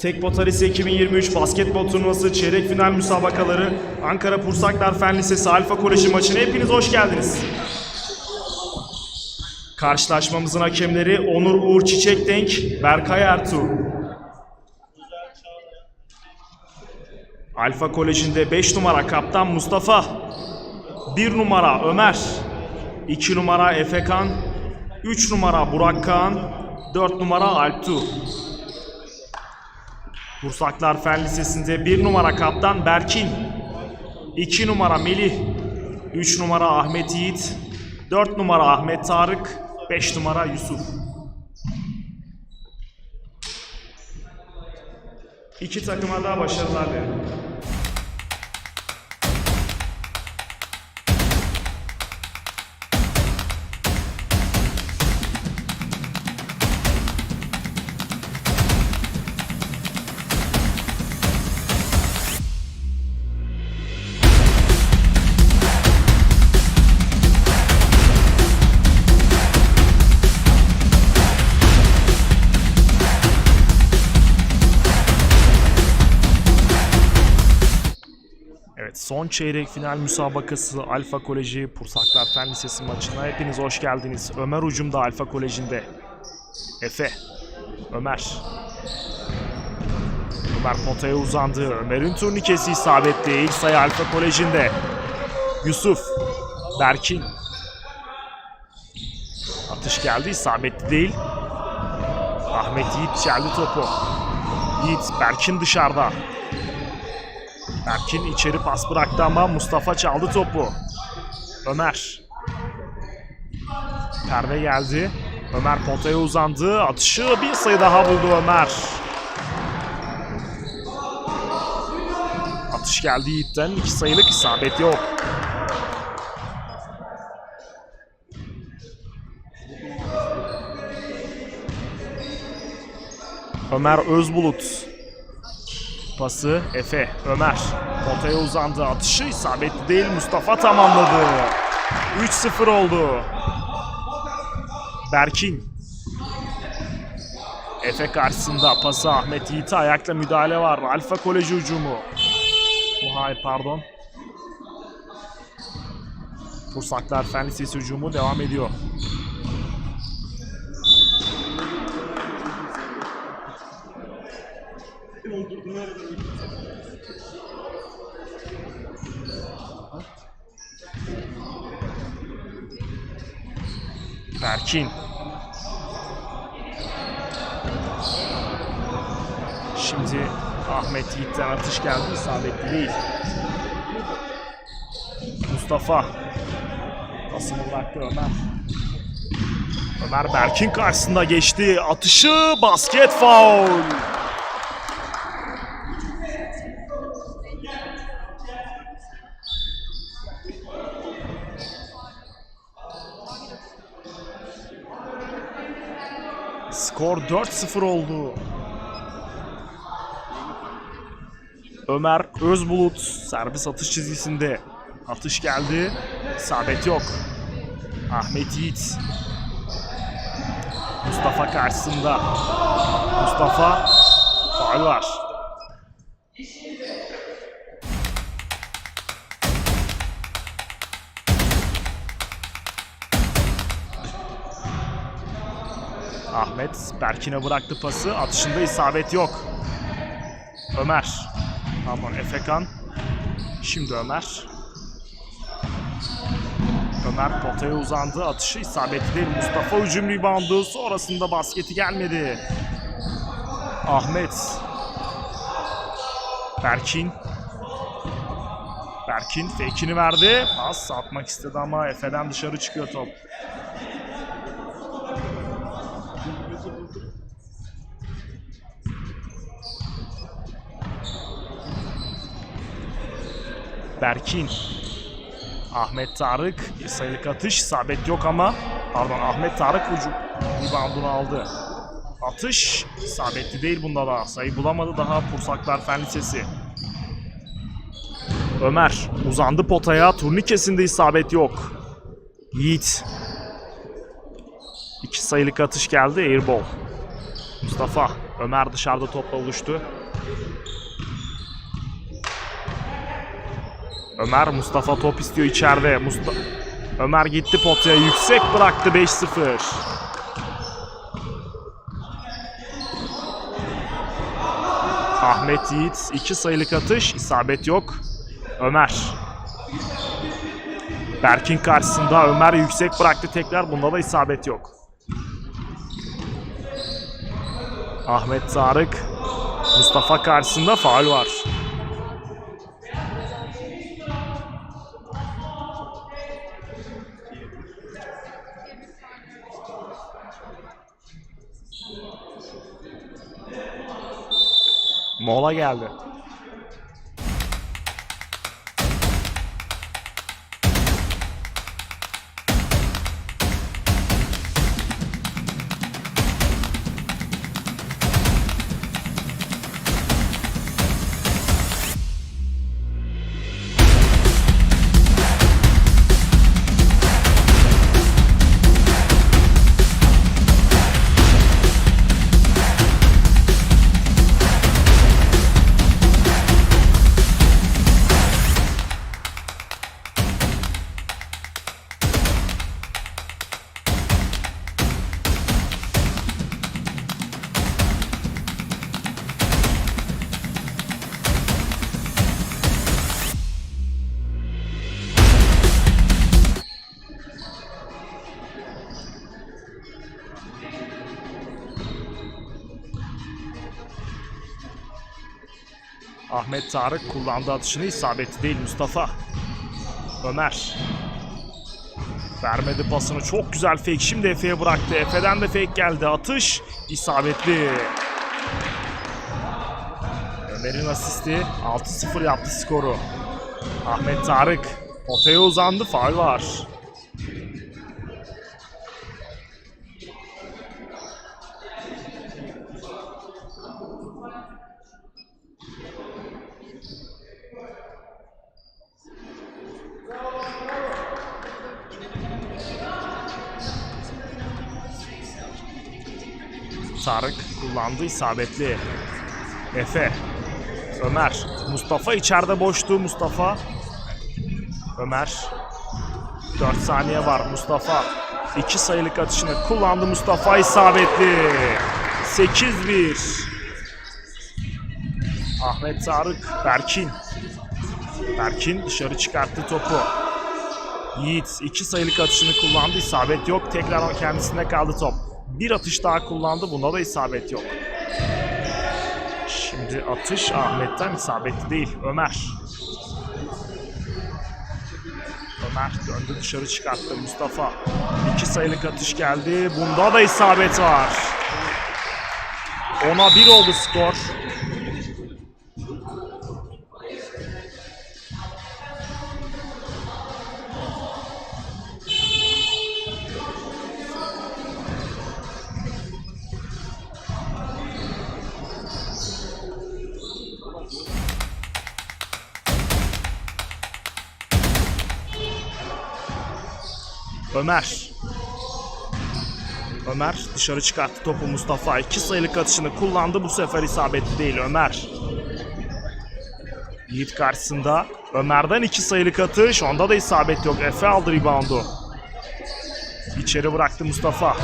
Tek Pot Arisi 2023 basketbol turnuvası çeyrek final müsabakaları Ankara Pursaklar Fen Lisesi Alfa Koleji maçına hepiniz hoş geldiniz. Karşılaşmamızın hakemleri Onur Uğur Çiçekdenk, Berkay Ertuğ. Alfa Koleji'nde 5 numara kaptan Mustafa, 1 numara Ömer, 2 numara Efekan, 3 numara Burak Kağan, 4 numara Alptu. Bursaklar Fen Lisesi'nde 1 numara kaptan Berkin, 2 numara Melih, 3 numara Ahmet Yiğit, 4 numara Ahmet Tarık, 5 numara Yusuf. İki takıma da başarılar dilerim. Son çeyrek final müsabakası Alfa Koleji Pursaklar Fen Lisesi maçına hepiniz hoş geldiniz. Ömer Ucum da Alfa Koleji'nde. Efe. Ömer. Ömer potaya uzandı. Ömer'in turnikesi isabetli. İlk sayı Alfa Koleji'nde. Yusuf. Berkin. Atış geldi. isabetli değil. Ahmet Yiğit çeldi topu. Yiğit. Berkin dışarıda. Berkin içeri pas bıraktı ama Mustafa çaldı topu. Ömer. Perve geldi. Ömer potaya uzandı. Atışı bir sayı daha buldu Ömer. Atış geldi Yiğit'ten. iki sayılık isabet yok. Ömer Özbulut Pası Efe, Ömer. Potaya uzandı. Atışı isabetli değil. Mustafa tamamladı. 3-0 oldu. Berkin. Efe karşısında pası Ahmet Yiğit'e ayakla müdahale var. Alfa Koleji hücumu. Hayır pardon. Pursaklar Fen Lisesi hücumu devam ediyor. Berkin. Şimdi Ahmet Yiğit'ten atış geldi. isabetli değil. Mustafa. Pasını bıraktı Ömer. Ömer Berkin karşısında geçti. Atışı basket foul. Skor 4-0 oldu. Ömer Özbulut servis atış çizgisinde. Atış geldi. İsabet yok. Ahmet Yiğit. Mustafa karşısında. Mustafa faul var. Ahmet Berkin'e bıraktı pası. Atışında isabet yok. Ömer. Aman Efekan. Şimdi Ömer. Ömer potaya uzandı. Atışı isabetli değil. Mustafa hücum reboundu. Sonrasında basketi gelmedi. Ahmet. Berkin. Berkin fake'ini verdi. Pas atmak istedi ama Efe'den dışarı çıkıyor top. Berkin. Ahmet Tarık bir sayılık atış isabet yok ama pardon Ahmet Tarık hücum reboundunu aldı. Atış isabetli değil bunda da sayı bulamadı daha Pursaklar Fen Lisesi. Ömer uzandı potaya turnikesinde isabet yok. Yiğit. İki sayılık atış geldi airball. Mustafa Ömer dışarıda topla buluştu. Ömer Mustafa top istiyor içeride. Musta Ömer gitti potaya yüksek bıraktı 5-0. Ahmet Yiğit 2 sayılık atış isabet yok. Ömer. Berk'in karşısında Ömer yüksek bıraktı tekrar bunda da isabet yok. Ahmet Tarık Mustafa karşısında faul var. Mola geldi. Ahmet Tarık kullandığı atışını isabetli değil Mustafa. Ömer. Vermedi pasını çok güzel fake şimdi Efe'ye bıraktı. Efe'den de fake geldi atış isabetli. Ömer'in asisti 6-0 yaptı skoru. Ahmet Tarık potaya uzandı faul var. Kullandı isabetli. Efe. Ömer. Mustafa içeride boştu Mustafa. Ömer. 4 saniye var Mustafa. 2 sayılık atışını kullandı Mustafa isabetli. 8-1. Ahmet Tarık. Berkin. Berkin dışarı çıkarttı topu. Yiğit iki sayılık atışını kullandı. isabet yok. Tekrar o kendisinde kaldı top. Bir atış daha kullandı. Bunda da isabet yok. Şimdi atış Ahmet'ten isabetli değil. Ömer. Ömer döndü dışarı çıkarttı. Mustafa. iki sayılık atış geldi. Bunda da isabet var. Ona bir oldu skor. Ömer. Ömer dışarı çıkarttı topu Mustafa. İki sayılık atışını kullandı. Bu sefer isabetli değil Ömer. Yiğit karşısında. Ömer'den iki sayılık atış. Onda da isabet yok. Efe aldı reboundu. İçeri bıraktı Mustafa.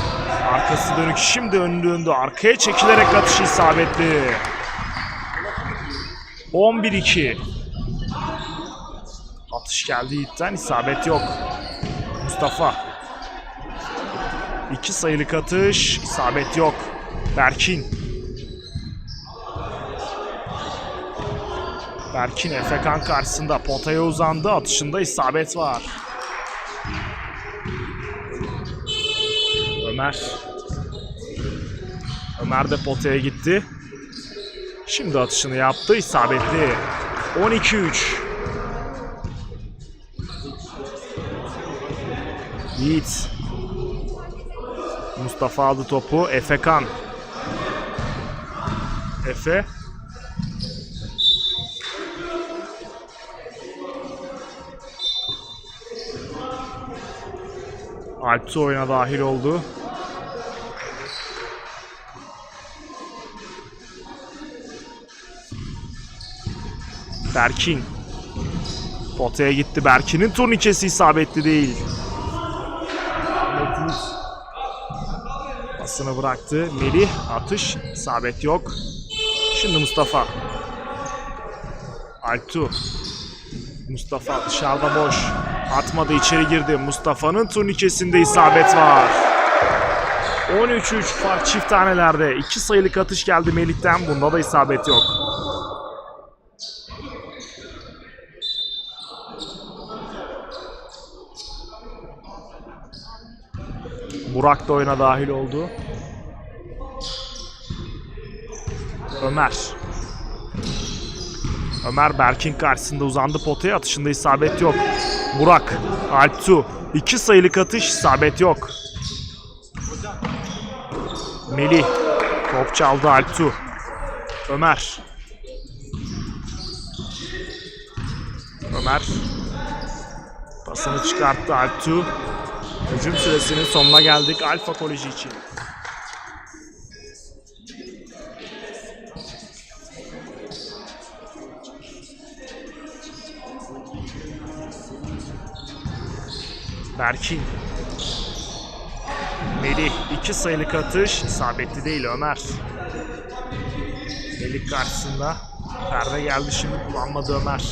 Arkası dönük şimdi önü döndü. Arkaya çekilerek atışı isabetli. 11-2. Atış geldi Yiğit'ten. isabet yok. Mustafa. İki sayılık atış. isabet yok. Berkin. Berkin Efekan karşısında potaya uzandı. Atışında isabet var. Ömer. Ömer de potaya gitti. Şimdi atışını yaptı. isabetli. 12-3. Yiğit. Mustafa aldı topu. Efe Kan. Efe. Alptu oyuna dahil oldu. Berkin. Potaya gitti. Berkin'in turnikesi isabetli değil. Pasını bıraktı. Melih atış. isabet yok. Şimdi Mustafa. Altu. Mustafa dışarıda boş. Atmadı içeri girdi. Mustafa'nın turnikesinde isabet var. 13-3 fark çift tanelerde. 2 sayılık atış geldi Melih'ten. Bunda da isabet yok. Burak da oyuna dahil oldu. Ömer. Ömer Berkin karşısında uzandı potaya atışında isabet yok. Burak, Alptu. iki sayılık atış isabet yok. Melih. Top çaldı Alptu. Ömer. Ömer. Pasını çıkarttı Alptu. Hücum süresinin sonuna geldik Alfa Koleji için. Berkin. Melih iki sayılık atış isabetli değil Ömer. Melih karşısında. Perde geldi şimdi kullanmadı Ömer.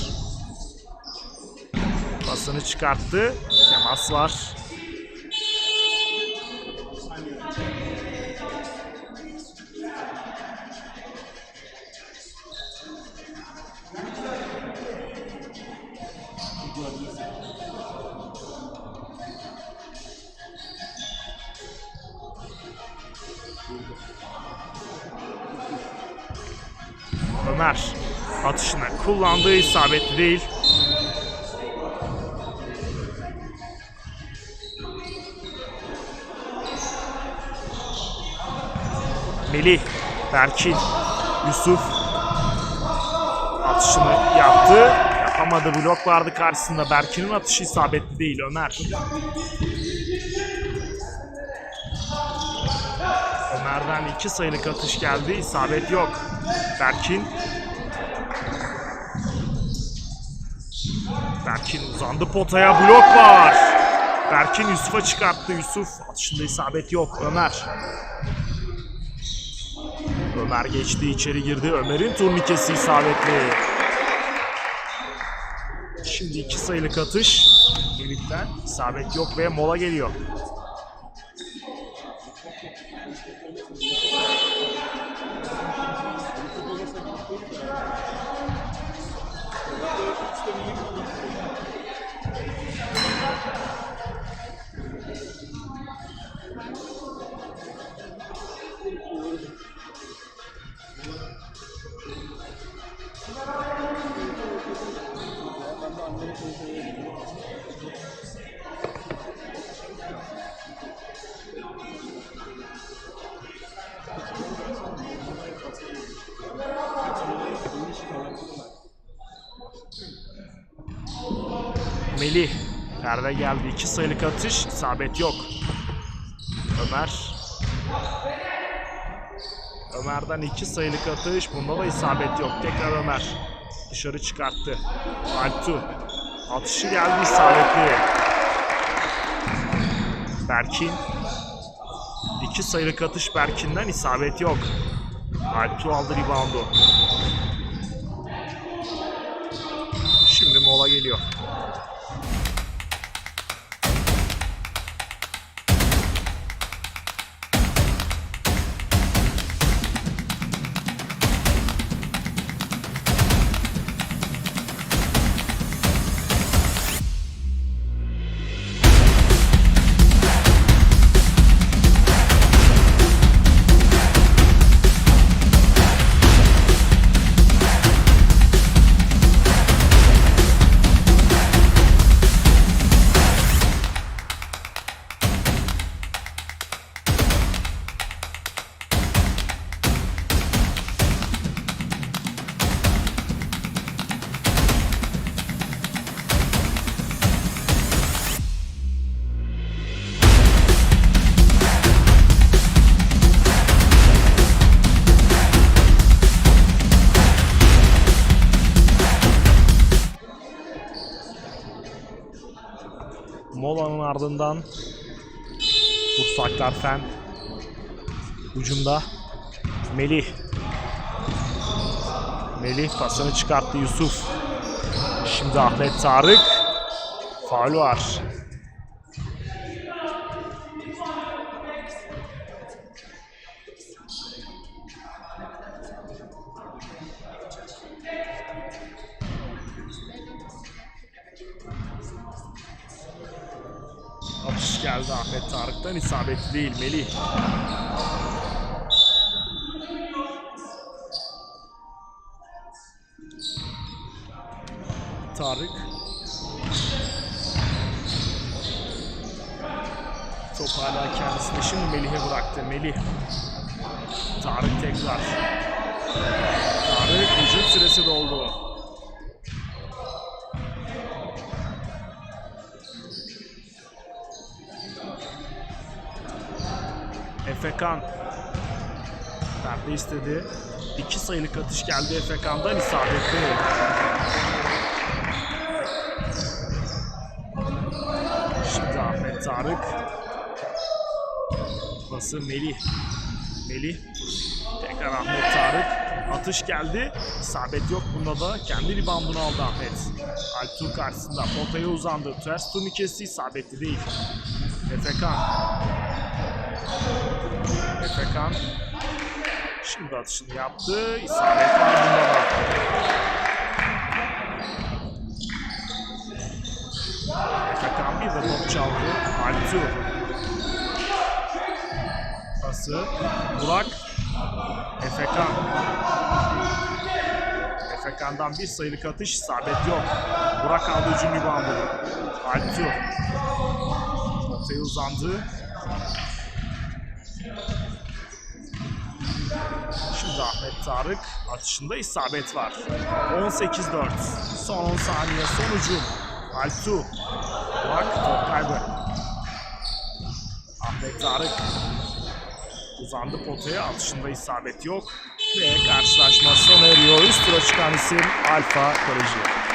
Pasını çıkarttı. Temas var. Kullandığı isabetli değil. Melih, Berkin, Yusuf atışını yaptı. Yapamadı blok vardı karşısında. Berkin'in atışı isabetli değil Ömer. Ömer'den iki sayılık atış geldi. İsabet yok. Berkin. Berkin uzandı potaya. Blok var. Berkin Yusuf'a çıkarttı. Yusuf atışında isabet yok. Ömer. Ömer geçti içeri girdi. Ömer'in turnikesi isabetli. Şimdi iki sayılık atış. Elif'ten isabet yok ve mola geliyor. Melih. Perde geldi. iki sayılık atış. isabet yok. Ömer. Ömer'den iki sayılık atış. Bunda da isabet yok. Tekrar Ömer. Dışarı çıkarttı. Altu. Atışı geldi isabetli. Berkin. İki sayılık atış Berkin'den isabet yok. Altu aldı reboundu. Şimdi mola geliyor. Ardından Bursaklar Fen Ucunda Melih Melih pasını çıkarttı Yusuf. Şimdi Ahmet Tarık. Faul var. Atış geldi Ahmet Tarık'tan isabetli değil Melih. Tarık. Top hala kendisine şimdi Melih'e bıraktı. Melih. Tarık tekrar. Tarık hücum süresi doldu. Efekan. Perde istedi. İki sayılık atış geldi Efekan'dan isabetli. Şimdi Ahmet Tarık. Pası Melih. Melih. Tekrar Ahmet Tarık. Atış geldi. İsabet yok bunda da. Kendi reboundunu aldı Ahmet. Alptur karşısında potaya uzandı. Ters turnikesi isabetli değil. Efekan. Efekan. Şimdi atışını yaptı. İsabet var. Efekan bir de top çaldı. Altu. Pası. Burak. Efekan. Efekan'dan bir sayılık atış. isabet yok. Burak aldı hücum reboundunu. Altu. Potaya uzandı. Şimdi Ahmet Tarık atışında isabet var. 18-4. Son 10 saniye sonucu. Altu. Burak top kaybı. Ahmet Tarık uzandı potaya atışında isabet yok. Ve karşılaşma sona eriyor. Üst tura çıkan isim Alfa Koleji.